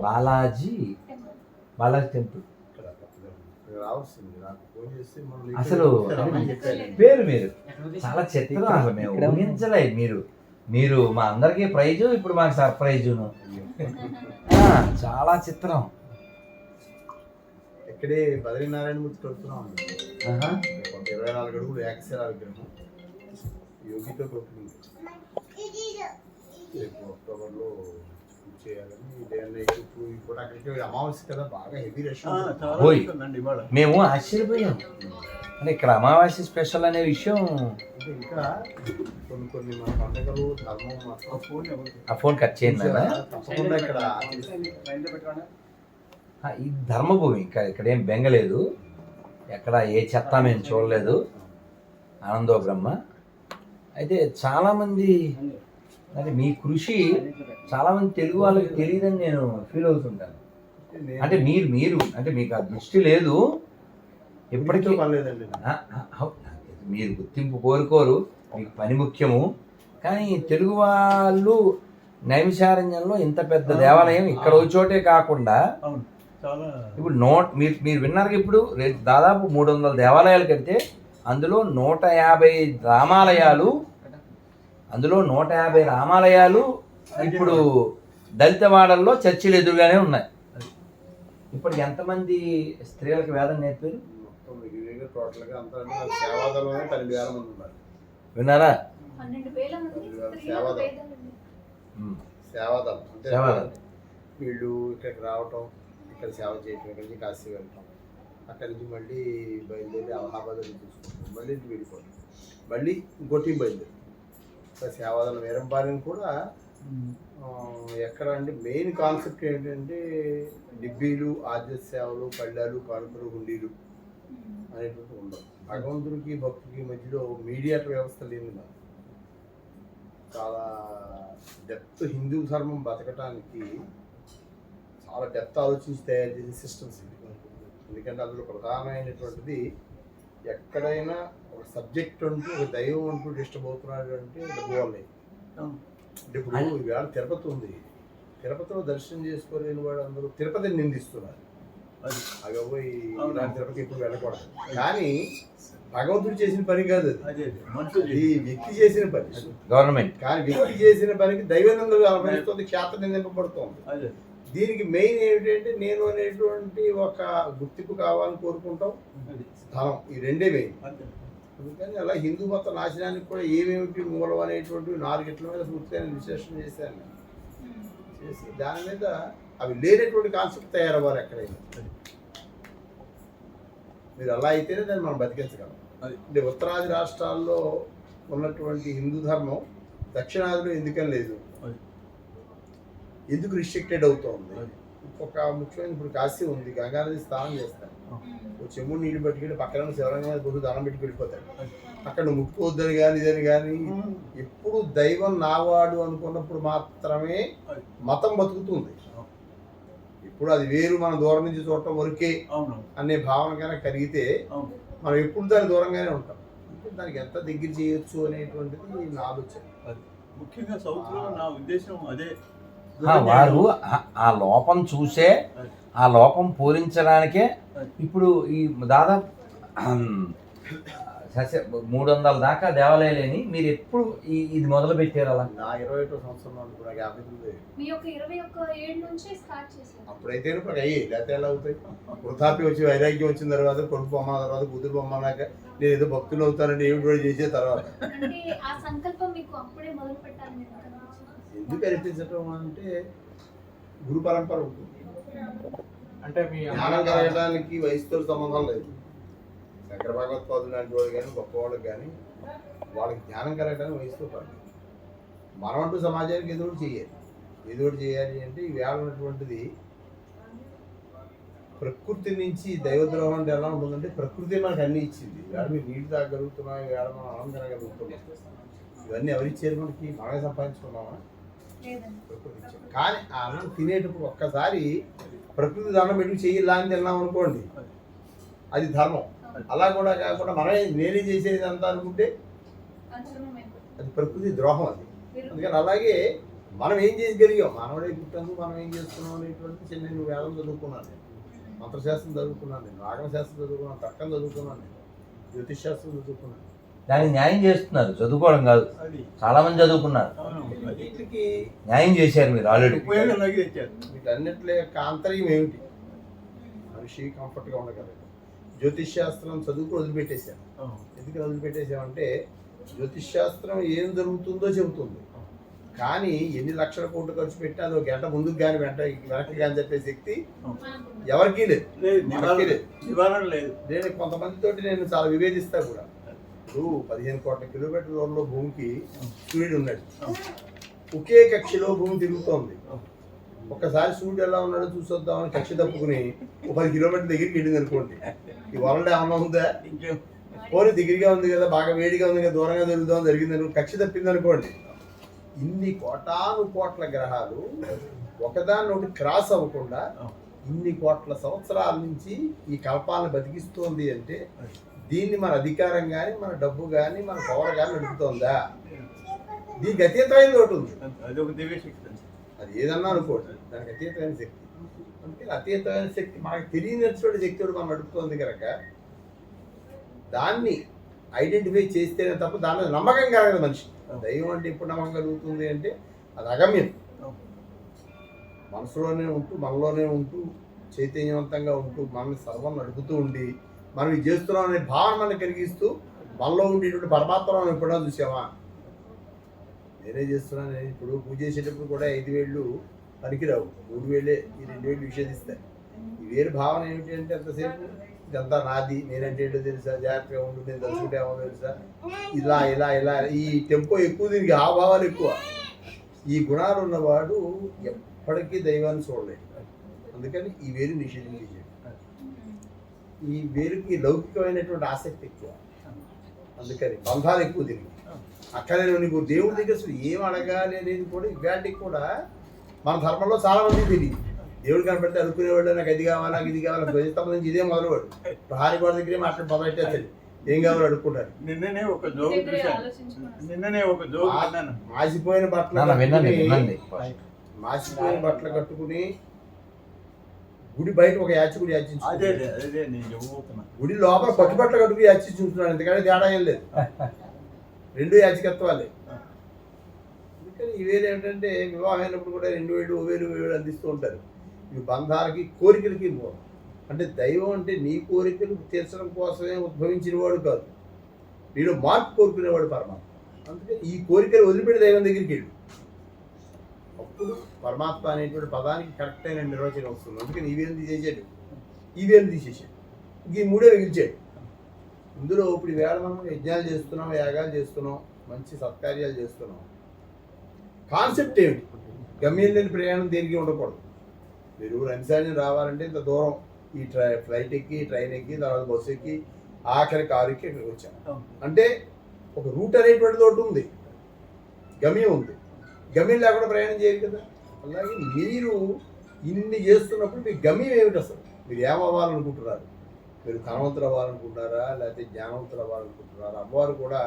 Balaji Balaji temple. ఇక్కడ ఇక్కడ రావాల్సింది. నాకు ఫోన్ చేస్తే మనం అసలు పేరు మీరు చాలా చిత్రం అసలు మేము ఊహించలే మీరు. మీరు మా అందరికీ ప్రైజు ఇప్పుడు మాకు సర్ప్రైజును. ఆ, చాలా చిత్రం. ఇక్కడే బద్రీనారాయణ మూర్తి కడుతున్నాం ఇరవై నాలుగు అడుగులు ఏకశిలా విగ్రహం. యోగితో రేపు అక్టోబర్లో ఓయ్. మేము ఆశ్చర్యపోయాం. అంటే ఇక్కడ అమావాస్య స్పెషల్ అనే విషయం ఇంకా కొన్ని కొన్ని మన పండుగలు ధర్మం మాత్రం ఫోన్ ఆ ఫోన్ కట్ చేయండి. తప్పకుండా ఇక్కడ ఆ, ఇది ధర్మభూమి ఇక్కడ ఇక్కడ ఏం బెంగలేదు. ఎక్కడ ఏ చెత్త మేము చూడలేదు. ఆనందో బ్రహ్మ అయితే చాలామంది అంటే మీ కృషి చాలామంది తెలుగు వాళ్ళకి తెలియదని నేను ఫీల్ అవుతుంటాను. అంటే మీరు మీరు అంటే మీకు ఆ దృష్టి లేదు. ఎప్పటికీ మీరు గుర్తింపు కోరుకోరు. మీకు పని ముఖ్యము. కానీ తెలుగు వాళ్ళు నైమిషారణ్యంలో ఇంత పెద్ద దేవాలయం ఇక్కడ ఒక చోటే కాకుండా ఇప్పుడు నోట్ మీరు మీరు విన్నారు ఇప్పుడు? దాదాపు మూడు వందల దేవాలయాలు కడితే అందులో నూట యాభై రామాలయాలు అందులో నూట యాభై రామాలయాలు ఇప్పుడు దళితవాడల్లో చర్చిలు ఎదురుగానే ఉన్నాయి. ఇప్పుడు ఎంతమంది స్త్రీలకు వేదం నేర్పారు? విన్నారా? సేవాదళం. వీళ్ళు ఇక్కడికి రావటం ఇక్కడ సేవ చేయటం ఇక్కడి నుంచి కాశీ వెళ్ళటం అక్కడి నుంచి మళ్ళీ బయలుదేరి అలహాబాద్ వెళ్ళి చూసుకుంటాం మళ్ళీ ఇంటికి వెళ్ళిపోవడం మళ్ళీ ఇంకో టీం బయలుదేరి ఇక్కడ సేవాదళం. కూడా ఎక్కడ అంటే మెయిన్ కాన్సెప్ట్ ఏంటంటే డిబ్బీలు ఆద్య సేవలు పళ్ళాలు కానుకలు హుండీలు అనేటువంటి ఉండవు. భగవంతుడికి భక్తుడికి మధ్యలో మీడియేటర్ వ్యవస్థ లేని నాకు చాలా డెప్త్ హిందూ ధర్మం బతకటానికి చాలా డెప్త్ ఆలోచించి తయారు చేసే సిస్టమ్స్ ఇవి. ఎందుకంటే అందులో ప్రధానమైనటువంటిది ఎక్కడైనా ఒక సబ్జెక్ట్ అంటూ ఒక దైవం అంటూ డిస్టర్బ్ అవుతున్నాడు అంటే డబ్బు వల్లే అంటే ఇప్పుడు ఈవేళ తిరుపతి ఉంది. తిరుపతిలో దర్శనం చేసుకోలేని వాడు అందరూ తిరుపతిని నిందిస్తున్నారు. అది. అగబోయి అవును. ఇలాంటి తిరుపతి ఎప్పుడు వెళ్ళకూడదు. కానీ భగవంతుడు చేసిన పని కాదు అది. ఈ వ్యక్తి చేసిన పని. గవర్నమెంట్. కానీ వ్యక్తి చేసిన పనికి దైవానంద కలపడుతుంది ఖ్యాత నిందింపబడుతుంది. అదే. దీనికి మెయిన్ ఏంటంటే నేను అనేటువంటి ఒక గుర్తింపు కావాలని కోరుకుంటాం ధనం ఈ రెండే మెయిన్ అందుకని అలా హిందూ మత నాశనానికి కూడా ఏమేమిటి మూలం అనేటువంటి నాలుగిట్ల మీద పూర్తిగా విశ్లేషణ చేశాను. చేసి దాని మీద అవి లేనటువంటి కాన్సెప్ట్ తయారవ్వాలి ఎక్కడైనా మీరు అలా అయితేనే దాన్ని మనం బతికించగలం అది. అంటే ఉత్తరాది రాష్ట్రాల్లో ఉన్నటువంటి హిందూ ధర్మం దక్షిణాదిలో ఎందుకని లేదు. ఎందుకు రిస్ట్రిక్టెడ్ అవుతోంది. ఒక ముఖ్యమైన ఇప్పుడు కాశీ ఉంది గంగానది స్నానం చేస్తాను ఓ చెమ్ముడు నీళ్ళు పట్టుకెళ్ళి పక్కన శివరంగం మీద గుడి దానం పెట్టి వెళ్ళిపోతాడు అక్కడ ముట్టుకోవద్దని కానీ ఇదని కానీ ఎప్పుడు దైవం నావాడు అనుకున్నప్పుడు మాత్రమే. మతం బతుకుతుంది. ఇప్పుడు అది వేరు మనం దూరం నుంచి చూడటం వరకే అవును. అనే భావన కనుక కలిగితే మనం ఎప్పుడు దాని దూరంగానే ఉంటాం. దానికి ఎంత దగ్గర చేయొచ్చు అనేటువంటిది నా ఆలోచన. ముఖ్యంగా సౌత్లో నా ఉద్దేశం అదే. వారు ఆ- లోపం చూసే ఆ లోపం పూరించడానికే ఇప్పుడు ఈ దాదాపు సస్య మూడు వందల దాకా దేవాలయాలని మీరు ఎప్పుడు ఈ ఇది మొదలు పెట్టారు అలా? నా ఇరవై ఒకటో సంవత్సరం అనుకో నాకు యాభై తొమ్మిది మీ యొక్క ఇరవై ఒక్క ఏడు నుంచి స్టార్ట్ చేశారు. అప్పుడైతే ఇప్పుడు అయ్యి లేకపోతే ఎలా అవుతాయి? వృద్ధాప్యం వచ్చి వైరాగ్యం వచ్చిన తర్వాత కొడుకు బొమ్మ తర్వాత కూతురు బొమ్మన్నాక నేను ఏదో భక్తులు అవుతానంటే ఏమిటి వాడు చేసే తర్వాత. అంటే ఆ సంకల్పం మీకు అప్పుడే మొదలు పెట్టాలని ఎందుకు అనిపించడం అంటే గురు పరంపర ఉంటుంది అంటే మీ జ్ఞానం కలగడానికి వయసుతో సంబంధం లేదు. శంకర భగవత్పాదులు లాంటి వాళ్ళు కానీ గొప్పవాళ్ళకి కానీ వాళ్ళకి జ్ఞానం కలగడానికి వయసుతో పని మనం అంటూ సమాజానికి ఒకటి చేయాలి. ఒకటి చేయాలి అంటే ఈ వేళ ఉన్నటువంటిది ప్రకృతి నుంచి దైవద్రోహం అంటే ఎలా ఉంటుందంటే ప్రకృతి మనకు అన్ని ఇచ్చింది. వేళ మీరు నీటి తాగలుగుతున్నాం వేళ మనం అన్నం తినగలుగుతున్నాం ఇవన్నీ ఎవరిచ్చారు మనకి? మనమే సంపాదించుకున్నామా. కానీ ఆ అన్నం తినేటప్పుడు ఒక్కసారి ప్రకృతి దండం పెట్టి చెయ్యి అని తిన్నాం అనుకోండి. అది ధర్మం. అలా కూడా కాకుండా మనమే నేనే చేసేది అంతా అనుకుంటే అది ప్రకృతి ద్రోహం అది. అందుకని అలాగే మనం ఏం చేయగలిగాం? మనవడే పుట్టాము మనం ఏం చేస్తున్నాం అనేటువంటి చిన్న నేను వేదం చదువుకున్నాను నేను. మంత్రశాస్త్రం చదువుకున్నాను నేను ఆగమశాస్త్రం చదువుకున్నాను తర్కం చదువుకున్నాను నేను జ్యోతిష్ శాస్త్రం చదువుకున్నాను దానికి న్యాయం చేస్తున్నారు. చదువుకోవడం కాదు. అది. చాలా మంది చదువుకున్నారు వీటికి న్యాయం చేశారు మీరు ఆల్రెడీ ఉపయోగంలోకి తెచ్చారు. వీటన్నిటి యొక్క ఆంతర్యం ఏమిటి? మనిషి కంఫర్ట్గా ఉండగలరు జ్యోతిష్ శాస్త్రం చదువుకు వదిలిపెట్టేశాను అవును. ఎందుకు వదిలిపెట్టేసామంటే జ్యోతిష్ శాస్త్రం ఏం జరుగుతుందో చెబుతుంది. కానీ ఎన్ని లక్షల కోట్లు ఖర్చు పెట్టినా అది ఒక గంట ముందుకు కానీ వెంట వెనక్కి కానీ చెప్పే శక్తి ఎవరికీ లేదు. లేదు మనకి నివారణ లేదు. నివారణ లేదు. నేను కొంతమందితోటి నేను చాలా విభేదిస్తా కూడా. ఇప్పుడు పదిహేను కోట్ల కిలోమీటర్ల దూరంలో భూమికి సూర్యుడు ఉన్నాడు. ఒకే కక్షలో భూమి తిరుగుతోంది. ఒక్కసారి సూర్యుడు ఎలా ఉన్నాడో చూసొద్దామని కక్ష తప్పుకుని ఒక పది కిలోమీటర్ల దగ్గరికి వెళ్ళింది అనుకోండి. ఈ వరల్డ్ ఏమన్నా ఉందా? ఇంకేం? పోనీ దగ్గరగా ఉంది కదా బాగా వేడిగా ఉంది కదా దూరంగా తిరుగుదాం జరిగింది అనుకో కక్ష తప్పింది అనుకోండి. ఇన్ని కోటాను కోట్ల గ్రహాలు ఒకదాన్ని ఒకటి క్రాస్ అవ్వకుండా ఇన్ని కోట్ల సంవత్సరాల నుంచి ఈ కల్పాలను బతికిస్తోంది అంటే దీన్ని మన అధికారం కానీ మన డబ్బు కానీ మన పవర్ కానీ నడుపుతోందా దీనికి అతీతమైనది ఒకటి ఉంది. అది ఒక దివ్య శక్తి. అది ఏదన్నా అనుకోండి దానికి అతీతమైన శక్తి. అంటే అతీతమైన శక్తి మనకు తెలియనటువంటి శక్తి ఒకటి మనం నడుపుతోంది కనుక దాన్ని ఐడెంటిఫై చేస్తేనే తప్ప దాని నమ్మకం కలగదు మనిషి. దైవం అంటే ఎప్పుడు నమ్మకం కలుగుతుంది అంటే అది అగమ్యం. మనసులోనే ఉంటూ మనలోనే ఉంటూ చైతన్యవంతంగా ఉంటూ మనల్ని సర్వం నడుపుతూ ఉండి మనం ఇది చేస్తున్నాం అనే భావన మనకు కలిగిస్తూ మనలో ఉండేటువంటి పరమాత్మను ఎప్పుడైనా చూసామా? నేనే చేస్తున్నాను? నేను ఇప్పుడు పూజ చేసేటప్పుడు కూడా ఐదు వేళ్ళు పనికిరావు. మూడు వేలే ఈ రెండు వేలు విషేదిస్తాయి ఈ వేరు భావన ఏమిటి అంటే అంతసేపు ఇదంతా నాది నేనంటే ఏంటో తెలుసా? జాగ్రత్తగా ఉండు నేను తలుచుకుంటే ఏమో తెలుసా? ఇలా ఇలా ఇలా ఈ టెంపో ఎక్కువ దీనికి ఆ భావాలు ఎక్కువ. ఈ గుణాలు ఉన్నవాడు ఎప్పటికీ దైవాన్ని చూడలేడు అందుకని ఈ వేరు నిషేధించేసాడు ఈ వేరుకి లౌకికమైనటువంటి ఆసక్తి ఎక్కువ. అందుకని బంధాలు ఎక్కువ తిరిగి అక్కడే నీకు దేవుడి దగ్గర అసలు ఏం అడగాలి అనేది కూడా ఇవాటికి కూడా మన ధర్మంలో చాలా మంది తెలియదు. దేవుడు కనపెడితే అనుకునేవాడు నాకు అది కావాలి నాకు ఇది కావాలి ధ్వజస్తంభం నుంచి ఇదే మొదలువాడు ప్రహారీ గోడ దగ్గరే మాట్లాడి మొదలెట్టేస్తాడు ఏం కావాలో అడుక్కుంటారు నిన్ననే ఒక జోక్. నిన్ననే ఒక జోక్ మాసిపోయిన బట్టలు మాసిపోయిన బట్టలు కట్టుకుని గుడి బయట ఒక యాచకుడు అదే యాచించుకుంటాడు అదే అదే నేను చెప్పబోతున్నా. గుడి లోపల పట్టు బట్టలు కట్టుకుని యాచించుకుంటున్నాడు. ఎందుకంటే తేడా ఏం లేదు. రెండు యాచకత్వాలే. అందుకని ఇవేలు ఏంటంటే వివాహం అయినప్పుడు కూడా రెండు వేలు ఓ వేలు ఓ వేలు అందిస్తూ ఉంటారు. ఇవి బంధాలకి కోరికలకి మూలం అంటే దైవం అంటే నీ కోరికలు తీర్చడం కోసమే ఉద్భవించిన వాడు కాదు. నేను మార్పు కోరుకునేవాడు పరమాత్మ. అందుకని ఈ కోరికలు వదిలిపెట్టి దైవం దగ్గరికి వెళ్ళు. అప్పుడు పరమాత్మ అనేటువంటి పదానికి కరెక్ట్ అయిన నిర్వచనం వస్తుంది. అందుకని ఈవేలు తీసేసాడు ఈ తీసేసాడు ఇంక ఈ మూడే మిగిల్చాడు ఇందులో ఇప్పుడు వేళ మనం యజ్ఞాలు చేస్తున్నాం యాగాలు చేస్తున్నాం మంచి సత్కార్యాలు చేస్తున్నాం. కాన్సెప్ట్ ఏమిటి? గమ్యం లేని ప్రయాణం దేనికి ఉండకూడదు. మీరు రంజాని రావాలంటే ఇంత దూరం. ఈ ట్రై ఫ్లైట్ ఎక్కి ట్రైన్ ఎక్కి తర్వాత బస్సు ఎక్కి ఆఖరి కారు ఎక్కి ఇక్కడికి వచ్చాను అంటే ఒక రూట్ అనేటువంటిది ఒకటి ఉంది. గమ్యం ఉంది. గమ్యం లేకుండా ప్రయాణం చేయరు కదా. అలాగే మీరు ఇన్ని చేస్తున్నప్పుడు మీ గమ్యం ఏమిటి అసలు? మీరు ఏమవ్వాలనుకుంటున్నారు? మీరు ధనవంతులు అవ్వాలనుకుంటున్నారా? లేకపోతే జ్ఞానవంతులు అవ్వాలనుకుంటున్నారా? అమ్మవారు కూడా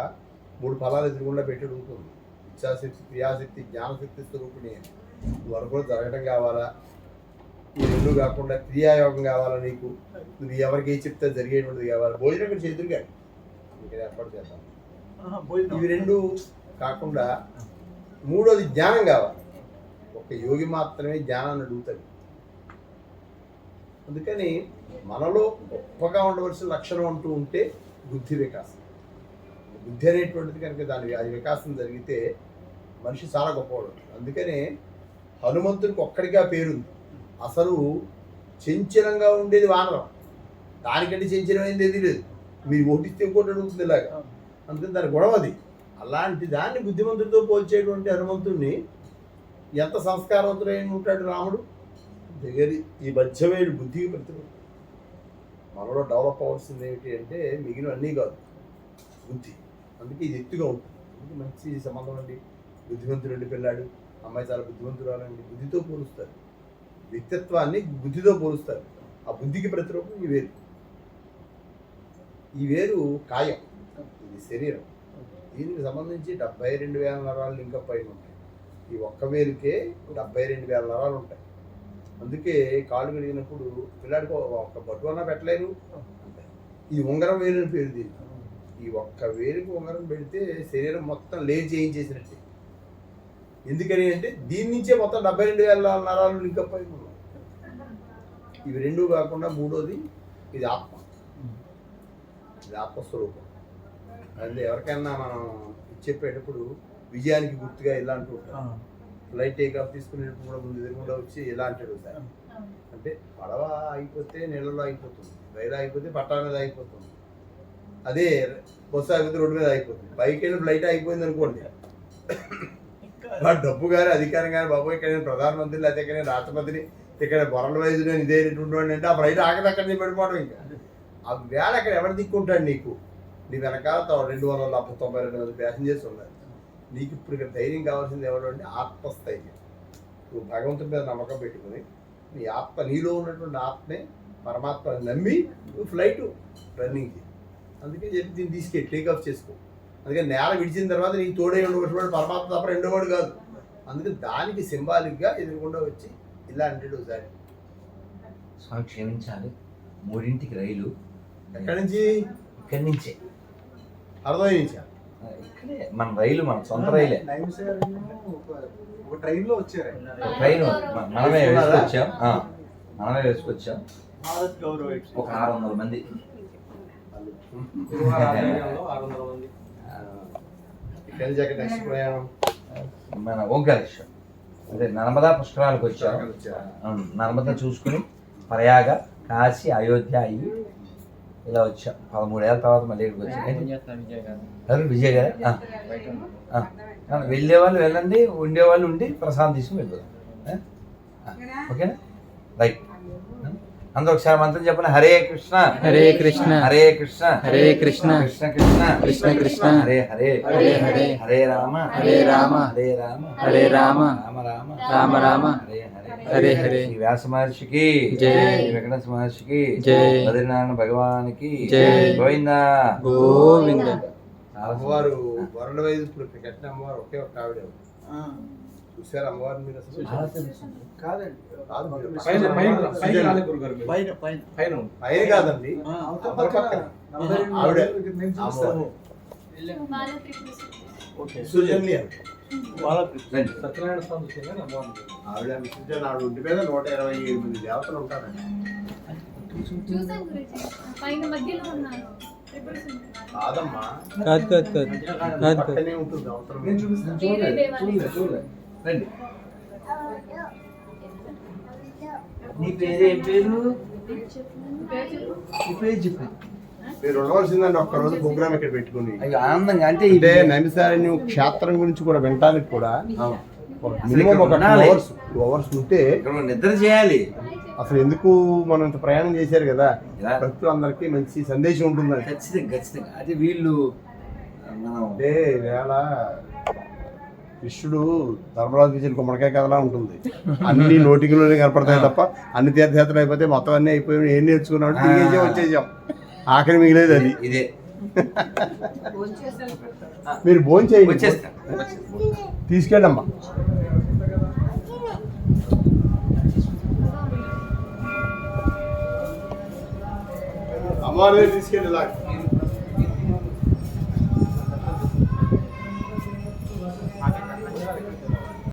మూడు ఫలాలు ఎదురుగుండా పెట్టి అడుగుతుంది. ఇచ్ఛాశక్తి క్రియాశక్తి జ్ఞానశక్తి స్వరూపిణి. నువ్వు అనుకుని జరగటం కావాలా? ఈ రెండు కాకుండా క్రియాయోగం కావాలా నీకు? నువ్వు ఎవరికి ఏ చెప్తే జరిగేటువంటిది కావాలి? భోజనం ఇక్కడ చేతురుగా ఇక్కడ ఏర్పాటు చేద్దాం. ఇవి రెండు కాకుండా మూడోది జ్ఞానం కావాలి. ఒక యోగి మాత్రమే జ్ఞానాన్ని అడుగుతాడు. అందుకని మనలో గొప్పగా ఉండవలసిన లక్షణం అంటూ ఉంటే బుద్ధి వికాసం. బుద్ధి అనేటువంటిది కనుక దాని అది వికాసం జరిగితే మనిషి చాలా గొప్పవాడు అందుకనే హనుమంతుడికి ఒక్కడిగా పేరుంది. అసలు చంచలంగా ఉండేది వానరం. దానికంటే చంచలమైంది ఏది లేదు. మీరు ఓటిస్తే ఇంకోటి అడుగుతుంది ఇలాగా. అందుకని దాని గుణం అది. అలాంటి దాన్ని బుద్ధిమంతుడితో పోల్చేటువంటి హనుమంతుడిని ఎంత సంస్కారవంతుడైన ఉంటాడు రాముడు? దగ్గరి ఈ మధ్యమైన బుద్ధికి ప్రతిభ మనలో డెవలప్ అవ్వాల్సింది ఏమిటి అంటే మిగిలిన అన్నీ కాదు బుద్ధి. అందుకే ఇది ఎత్తుగా ఉంటుంది. అందుకే మంచి సంబంధం అండి. బుద్ధిమంతుడు పిల్లాడు అమ్మాయి చాలా బుద్ధిమంతురాలండి బుద్ధితో పోలుస్తారు. వ్యక్తిత్వాన్ని బుద్ధితో పోలుస్తారు. ఆ బుద్ధికి ప్రతిరూపం ఈ వేరు. ఈ వేరు కాయం ఇది శరీరం. దీనికి సంబంధించి డెబ్బై రెండు వేల నరాలు ఇంకా పైన ఉంటాయి. ఈ ఒక్క వేరుకే డెబ్బై రెండు వేల నరాలు ఉంటాయి. అందుకే కాళ్ళు కడిగినప్పుడు పిల్లాడికి ఒక- ఒక్క బట్టు అన్నా పెట్టలేరు. ఈ ఉంగరం వేలు అని పేరు దీనికి ఈ ఒక్క వేరుకి ఉంగరం పెడితే శరీరం మొత్తం లేచి చేయించేసినట్టే. ఎందుకని అంటే దీని నుంచే మొత్తం డెబ్బై రెండు వేల నరాలు లింకప్ అయి ఇవి రెండు కాకుండా మూడోది ఇది ఆత్మ. ఇది ఆత్మస్వరూపం. అది ఎవరికైనా మనం చెప్పేటప్పుడు విజయానికి గుర్తుగా ఇలా అంటూ ఉంటాం ఫ్లైట్ టేక్ ఆఫ్ తీసుకునేటప్పుడు కూడా ముందు ఎదురుకుండా వచ్చి ఇలా అంటాడు సార్? అంటే పడవ అయిపోతే నీళ్ళలో అయిపోతుంది రైలు అయిపోతే పట్టా మీద అయిపోతుంది అదే బస్సు అయిపోతే రోడ్డు మీద అయిపోతుంది బైక్ వెళ్ళి ఫ్లైట్ అయిపోయింది అనుకోండి. డబ్బు కానీ అధికారం కానీ బాబు ఇక్కడ ప్రధానమంత్రి లేకపోతే ఇక్కడ రాష్ట్రపతిని ఇక్కడ వరల్డ్ వైజ్ నేను ఇదేటువంటి వాడిని అంటే ఆ ఫ్లైట్ నేను పడిపోవడం ఇంకా. ఆ వేళ అక్కడ ఎవరు దిక్కుంటాడు నీకు? నీ వెనకాల రెండు వందల తొంభై రెండు మంది ప్యాసింజర్స్ ఉన్నారు. నీకు ఇప్పుడు ఇక్కడ ధైర్యం కావాల్సింది ఎవరు అంటే ఆత్మస్థైర్యం. నువ్వు భగవంతుడి మీద నమ్మకం పెట్టుకుని నీ ఆత్మ నీలో ఉన్నటువంటి ఆత్మే పరమాత్మని నమ్మి నువ్వు ఫ్లైట్ రన్నింగ్ చేయి. అందుకే చెప్పి దీన్ని తీసుకెళ్ళి టేక్ ఆఫ్ చేసుకో. అందుకని నేల విడిచిన తర్వాత నీకు తోడే ఉండేటువంటి పరమాత్మ తప్ప రెండోవాడు కాదు. అందుకే దానికి సింబాలిక్గా ఎదురుకుండా వచ్చి ఇలా అంటాడు ఒకసారి. స్వామి క్షమించాలి. మూడింటికి రైలు. ఎక్కడి నుంచి? ఇక్కడి నుంచే. అర్థమైంది ఆ, ఇక్కడే మన రైలు మన సొంత రైలే. ఒక ట్రైన్లో వచ్చారు. ట్రైన్ మనమే వేసుకొచ్చాం. ఆ, మనమే వేసుకొచ్చాం. భారత్ గౌరవ ఒక ఆరు వందల మంది. మన ఓంకారేశ్వరం. అదే నర్మదా పుష్కరాలకు వచ్చాం. వచ్చారా? నర్మదా చూసుకుని ప్రయాగ కాశీ అయోధ్య అయ్యి ఇలా వచ్చాం. పదమూడేళ్ళ తర్వాత మళ్ళీ ఇక్కడికి వచ్చాం. విజయ్ గారు? వెళ్ళే వాళ్ళు వెళ్ళండి ఉండేవాళ్ళు ఉండి ప్రసాదం తీసుకుని వెళ్ళిపోదాం. ఓకేనా? రైట్. అందరూ ఒకసారి మంత్రం చెప్పండి. హరే కృష్ణ. హరే కృష్ణ. హరే కృష్ణ. హరే కృష్ణ. కృష్ణ కృష్ణ. కృష్ణ కృష్ణ. హరే హరే. హరే హరే. హరే రామ. హరే రామ. హరే రామ. హరే రామ. రామ రామ. రామ రామ. హరే హరే. హరే హరే. శ్రీ వ్యాస మహర్షికి జై. శ్రీ వెంకటేశ్వర మహర్షికి జై. బద్రీనారాయణ భగవానికి జై. గోవిందా. గోవింద. అమ్మవారు వరల్డ్ వైజ్ ఇప్పుడు కట్టిన అమ్మవారు ఒకే ఒక ఆవిడ. చూసారు అమ్మవారిని మీరు అసలు. కాదండి. పైన పైన పైన పైన కాదండి. ఆవిడ సుజన్య. సత్యనారాయణ స్వామి ఆవిడ సుజన్ ఆవిడ ఒంటి మీద నూట ఇరవై ఏడు మంది దేవతలు ఉంటారండి. కాదమ్మా. కాదు కాదు కాదు. కాదు కాదు రండి. నీ పేరేం పేరు? నీ పేరు చెప్పు. మీరు ఉండవలసిందండి ఒక్క రోజు ప్రోగ్రామ్ ఇక్కడ పెట్టుకుని. ఆనందంగా అంటే ఇది నైమిసారణ్యం క్షేత్రం గురించి కూడా వినటానికి కూడా. మినిమం ఒక. అవర్స్ టూ అవర్స్ ఉంటే నిద్ర చేయాలి. అసలు ఎందుకు మనం ఇంత ప్రయాణం చేశారు కదా? భక్తులందరికీ మంచి సందేశం ఉంటుందని ఖచ్చితంగా ఖచ్చితంగా. అది వీళ్ళు మనం అంటే వేళ కృష్ణుడు ధర్మరాజు విజయన్ గుమ్మడికాయ కథలా ఉంటుంది. అన్ని నోటికిలోనే కనపడతాయి తప్ప అన్ని తీర్థయాత్రలు అయిపోతే మొత్తం అన్ని అయిపోయి ఏం నేర్చుకున్నాం తిరిగేసాం వచ్చేసాం. ఆఖరి మిగిలేదు అది. ఇదే. మీరు భోజనం చేయండి. వచ్చేస్తా. తీసుకెళ్ళమ్మా. అమ్మవారి తీసుకెళ్ళి